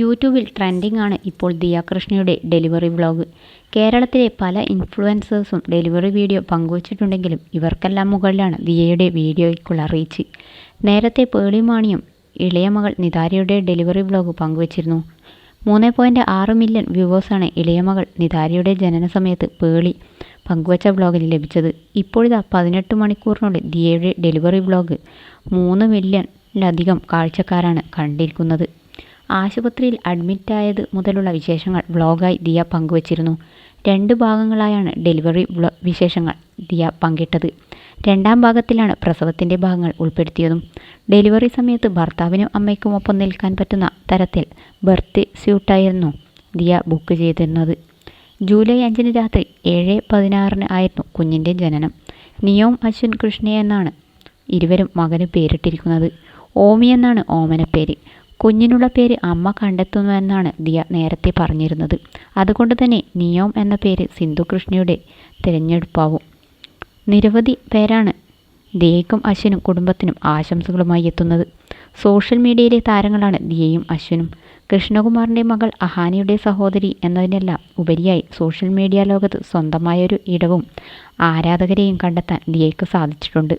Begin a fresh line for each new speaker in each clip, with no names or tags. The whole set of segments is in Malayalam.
യൂട്യൂബിൽ ട്രെൻഡിംഗ് ആണ് ഇപ്പോൾ ദിയ കൃഷ്ണയുടെ ഡെലിവറി വ്ളോഗ്. കേരളത്തിലെ പല ഇൻഫ്ലുവൻസേഴ്സും ഡെലിവറി വീഡിയോ പങ്കുവച്ചിട്ടുണ്ടെങ്കിലും ഇവർക്കെല്ലാം മുകളിലാണ് ദിയയുടെ വീഡിയോയ്ക്കുള്ള റീച്ച്. നേരത്തെ പേളിമാണിയും ഇളയ മകൾ നിതാരയുടെ ഡെലിവറി വ്ളോഗ് പങ്കുവച്ചിരുന്നു. മൂന്ന് പോയിന്റ് ആറ് മില്യൺ വ്യൂവേഴ്സാണ് ഇളയ മകൾ നിതാരയുടെ ജനന സമയത്ത് പേളി പങ്കുവച്ച വ്ളോഗിൽ ലഭിച്ചത്. ഇപ്പോഴിതാ പതിനെട്ട് മണിക്കൂറിനുള്ളിൽ ദിയയുടെ ഡെലിവറി വ്ളോഗ് മൂന്ന് മില്യണിലധികം കാഴ്ചക്കാരാണ് കണ്ടിരിക്കുന്നത്. ആശുപത്രിയിൽ അഡ്മിറ്റായത് മുതലുള്ള വിശേഷങ്ങൾ വ്ളോഗായി ദിയ പങ്കുവച്ചിരുന്നു. രണ്ട് ഭാഗങ്ങളായാണ് ഡെലിവറി വിശേഷങ്ങൾ ദിയ പങ്കിട്ടത്. രണ്ടാം ഭാഗത്തിലാണ് പ്രസവത്തിന്റെ ഭാഗങ്ങൾ ഉൾപ്പെടുത്തിയതും. ഡെലിവറി സമയത്ത് ഭർത്താവിനും അമ്മയ്ക്കും ഒപ്പം നിൽക്കാൻ പറ്റുന്ന തരത്തിൽ ബർത്ത് സ്യൂട്ടായിരുന്നു ദിയ ബുക്ക് ചെയ്തിരുന്നത്. ജൂലൈ അഞ്ചിന് രാത്രി ഏഴ് പതിനാറിന് ആയിരുന്നു കുഞ്ഞിന്റെ ജനനം. നിയോം അശ്വിൻ കൃഷ്ണ എന്നാണ് ഇരുവരും മകന് പേരിട്ടിരിക്കുന്നത്. ഓമി എന്നാണ് ഓമനപ്പേര് കുഞ്ഞിനുള്ള പേര് അമ്മ കണ്ടെത്തുന്നുവെന്നാണ് ദിയ നേരത്തെ പറഞ്ഞിരുന്നത്. അതുകൊണ്ട് തന്നെ നിയോം എന്ന പേര് സിന്ധു കൃഷ്ണയുടെ തിരഞ്ഞെടുപ്പാവും. നിരവധി പേരാണ് ദിയയ്ക്കും അശ്വിനും കുടുംബത്തിനും ആശംസകളുമായി എത്തുന്നത്. സോഷ്യൽ മീഡിയയിലെ താരങ്ങളാണ് ദിയയും അശ്വിനും. കൃഷ്ണകുമാറിന്റെ മകൾ അഹാനിയുടെ സഹോദരി എന്നതിനെല്ലാം ഉപരിയായി സോഷ്യൽ മീഡിയ ലോകത്ത് സ്വന്തമായൊരു ഇടവും ആരാധകരെയും കണ്ടെത്താൻ ദിയയ്ക്ക് സാധിച്ചിട്ടുണ്ട്.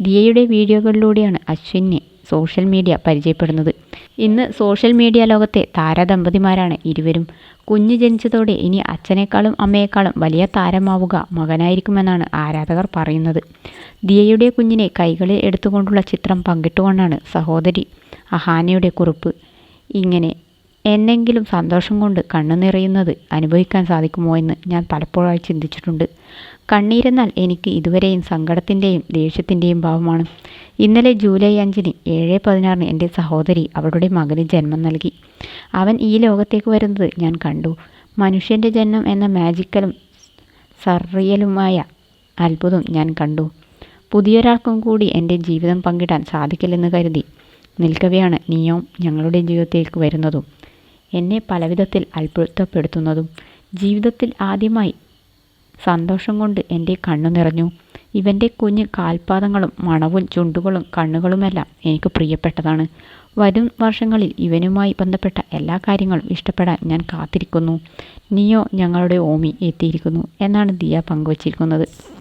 ദിയയുടെ വീഡിയോകളിലൂടെയാണ് അശ്വിനെ സോഷ്യൽ മീഡിയ പരിചയപ്പെടുന്നത്. ഇന്ന് സോഷ്യൽ മീഡിയ ലോകത്തെ താരദമ്പതിമാരാണ് ഇരുവരും. കുഞ്ഞ് ജനിച്ചതോടെ ഇനി അച്ഛനേക്കാളും അമ്മയേക്കാളും വലിയ താരമാവുക മകനായിരിക്കുമെന്നാണ് ആരാധകർ പറയുന്നത്. ദിയയുടെ കുഞ്ഞിനെ കൈകളിൽ എടുത്തുകൊണ്ടുള്ള ചിത്രം പങ്കിട്ടുകൊണ്ടാണ് സഹോദരി അഹാനയുടെ കുറിപ്പ്. ഇങ്ങനെ എന്നെങ്കിലും സന്തോഷം കൊണ്ട് കണ്ണു നിറയുന്നത് അനുഭവിക്കാൻ സാധിക്കുമോ എന്ന് ഞാൻ പലപ്പോഴായി ചിന്തിച്ചിട്ടുണ്ട്. കണ്ണീരെന്നാൽ എനിക്ക് ഇതുവരെയും സങ്കടത്തിന്റെയും ദേഷ്യത്തിന്റെയും ഭാവമാണ്. ഇന്നലെ ജൂലൈ അഞ്ചിന് ഏഴ് പതിനാറിന് എന്റെ സഹോദരി അവളുടെ മകന് ജന്മം നൽകി. അവൻ ഈ ലോകത്തേക്ക് വരുന്നത് ഞാൻ കണ്ടു. മനുഷ്യന്റെ ജന്മം എന്ന മാജിക്കലും സർറിയലുമായ അത്ഭുതം ഞാൻ കണ്ടു. പുതിയൊരാൾക്കും കൂടി എന്റെ ജീവിതം പങ്കിടാൻ സാധിക്കില്ലെന്ന് കരുതി നിൽക്കവെയാണ് നീയോ ഞങ്ങളുടെ ജീവിതത്തിലേക്ക് വരുന്നതും. എന്നെ പലവിധത്തിൽ അത്ഭുതപ്പെടുത്തുന്നതും. ജീവിതത്തിൽ ആദ്യമായി സന്തോഷം കൊണ്ട് എന്റെ കണ്ണു നിറഞ്ഞു. ഇവന്റെ കുഞ്ഞ് കാൽപാദങ്ങളും മണവും ചുണ്ടുകളും കണ്ണുകളുമെല്ലാം എനിക്ക് പ്രിയപ്പെട്ടതാണ്. വരും വർഷങ്ങളിൽ ഇവനുമായി ബന്ധപ്പെട്ട എല്ലാ കാര്യങ്ങളും ഇഷ്ടപ്പെടാൻ ഞാൻ കാത്തിരിക്കുന്നു. നീയോ ഞങ്ങളുടെ ഓമി എത്തിയിരിക്കുന്നു എന്നാണ് ദിയ പങ്കുവച്ചിരിക്കുന്നത്.